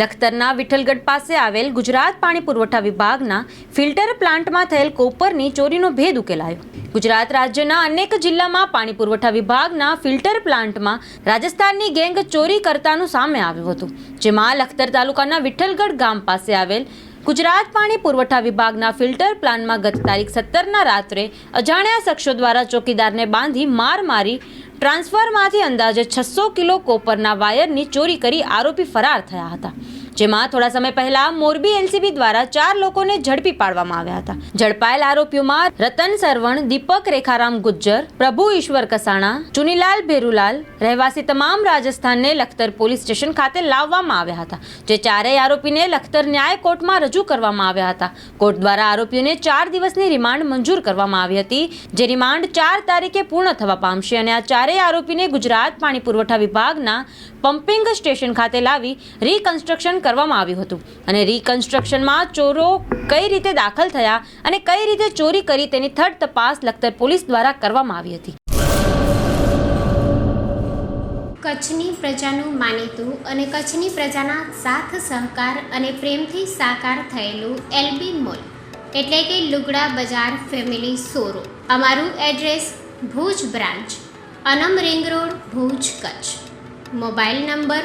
લખતરના વિઠ્ઠલગઢ પાસે આવેલ ગુજરાત પાણી પુરવઠા વિભાગના ફિલ્ટર પ્લાન્ટમાં થયેલ કોપરની ચોરીનો ભેદ ઉકેલાયો. ગુજરાત રાજ્યના અનેક જિલ્લામાં પાણી પુરવઠા વિભાગના ફિલ્ટર પ્લાન્ટમાં રાજસ્થાનની ગેંગ ચોરી કરતાનું સામે આવ્યું હતું, જેમાં લખતર તાલુકાના વિઠ્ઠલગઢ ગામ પાસે આવેલ ગુજરાત પાણી પુરવઠા વિભાગના ફિલ્ટર પ્લાન્ટમાં ગત તારીખ સત્તરના રાત્રે અજાણ્યા શખ્સો દ્વારા ચોકીદારને બાંધી માર મારી ટ્રાન્સફરમાંથી અંદાજે છસો કિલો કોપરના વાયરની ચોરી કરી આરોપી ફરાર થયા હતા. જેમાં થોડા સમય પહેલા મોરબી એલસીબી દ્વારા ચાર લોકોને ઝડપી પાડવામાં આવ્યા હતા. ઝડપાયેલ આરોપીઓમાં રતન સરવણ, દીપક રેખારામ ગુજ્જર, પ્રભુ ઈશ્વર કસાણા, ચુનીલાલ ભેરુલાલ રહેવાસી તમામ રાજસ્થાનને લખતર પોલીસ સ્ટેશન ખાતે લાવવામાં આવ્યા હતા, જે ચારેય આરોપીને લખતર ન્યાય કોર્ટમાં રજૂ કરવામાં આવ્યા હતા. કોર્ટ દ્વારા આરોપીઓને ચાર દિવસની રિમાન્ડ મંજૂર કરવામાં આવી હતી, જે રિમાન્ડ ચાર તારીખે પૂર્ણ થવા પામશે અને આ ચારેય આરોપીને ગુજરાત પાણી પુરવઠા વિભાગના પમ્પિંગ સ્ટેશન ખાતે લાવી રીકન્સ્ટ્રક્શન કરવામાં આવ્યું હતું. અને રીકન્સ્ટ્રક્શનમાં ચોરો કઈ રીતે દાખલ થયા અને કઈ રીતે ચોરી કરી તેની થર્ડ તપાસ લખતર પોલીસ દ્વારા કરવામાં આવી હતી. કચ્છની પ્રજાનું માનીતું અને કચ્છની પ્રજાના સાથ, સહકાર અને પ્રેમથી સાકાર થયેલું એલબી મોલ, એટલે કે લુગડા બજાર ફેમિલી સોરો. અમારું address Bhuj branch, Anam ring road, Bhuj Kutch. Mobile number